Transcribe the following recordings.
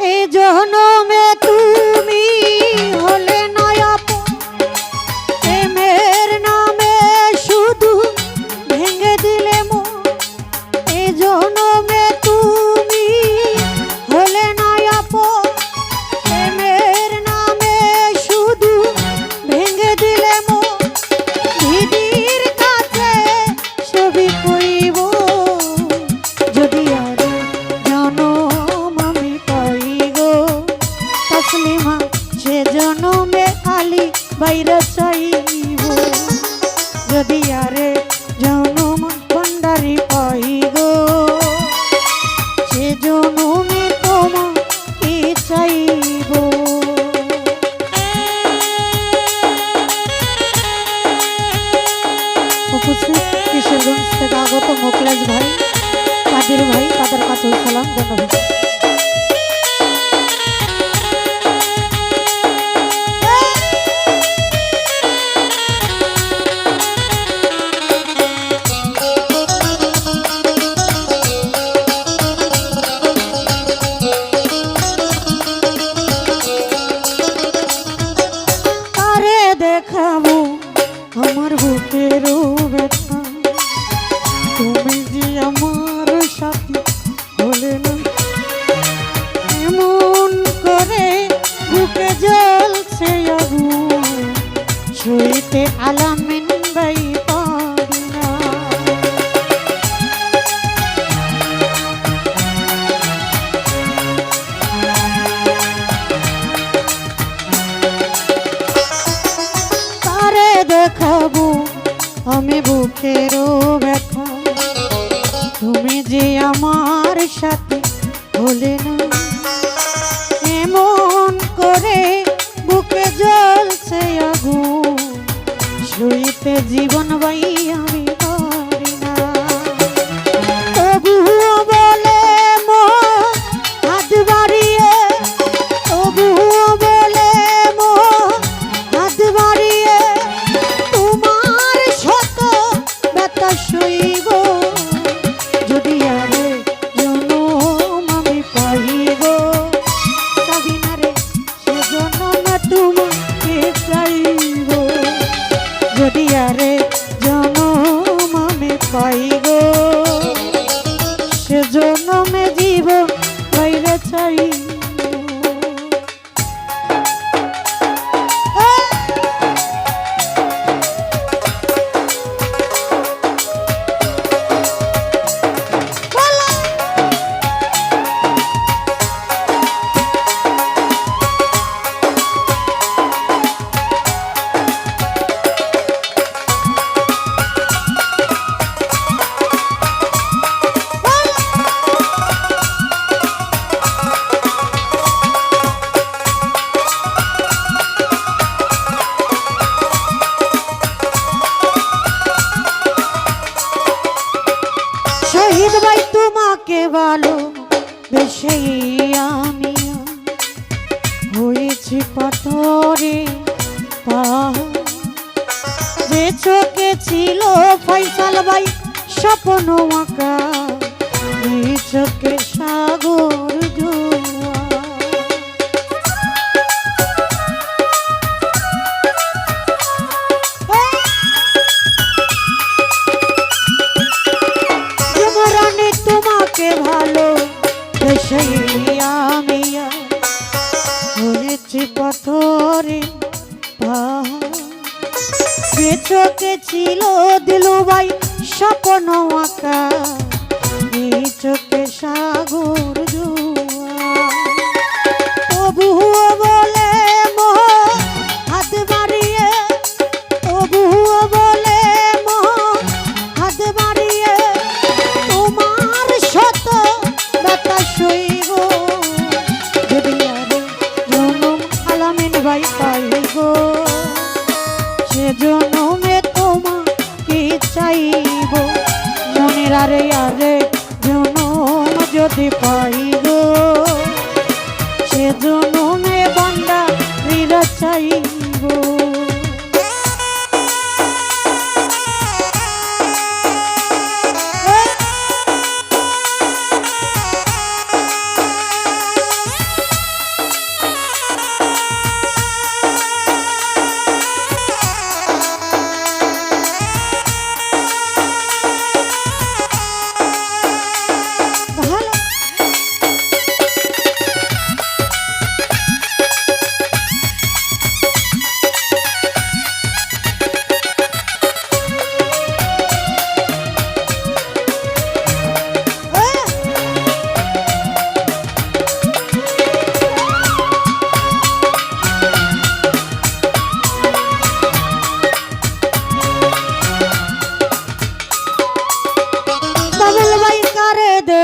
ए जोहनों में तू down, down, down. জ্বলছে আগুন। শুইতে আলামিন বাই দেখাবো? আমি বুকেরও ব্যথা। তুমি যে আমার সাথে হলে না। সে জীবন বাইয়া ভালো বেশি আমি হয়েছি পাথরে যে চোখে ছিল ফাইসাল ভাই স্বপ্ন আঁকা চোখে সাগর। यार यार जुनो मजो दिपाही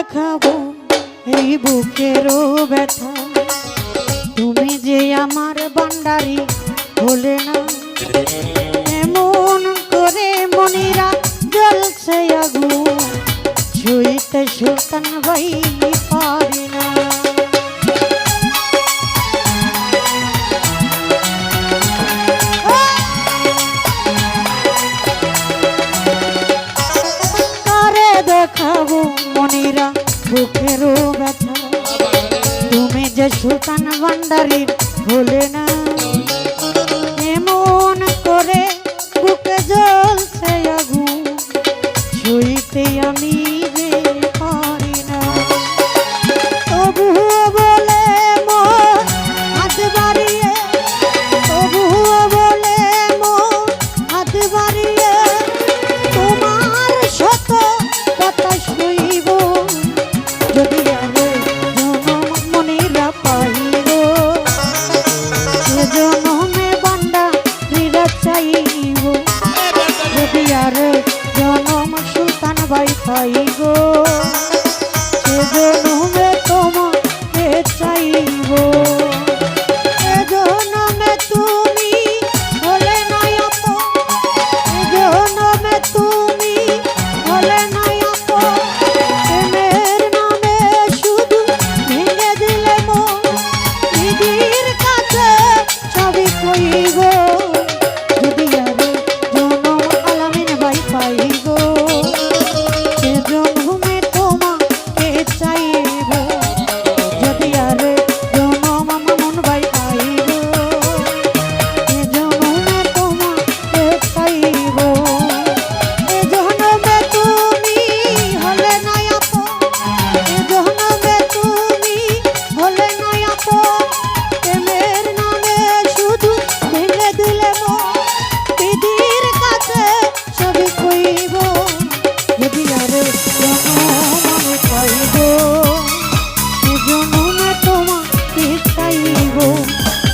দেখাবো এই বুকেরও ব্যথা। তুমি যে আমার বান্ডারি হলে না। এমন করে মনিরা জলছে আগু ছুইতে সুলতান ভাই পারে रूप तुम्हें जशुतन वंदरी भोलेना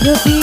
呼び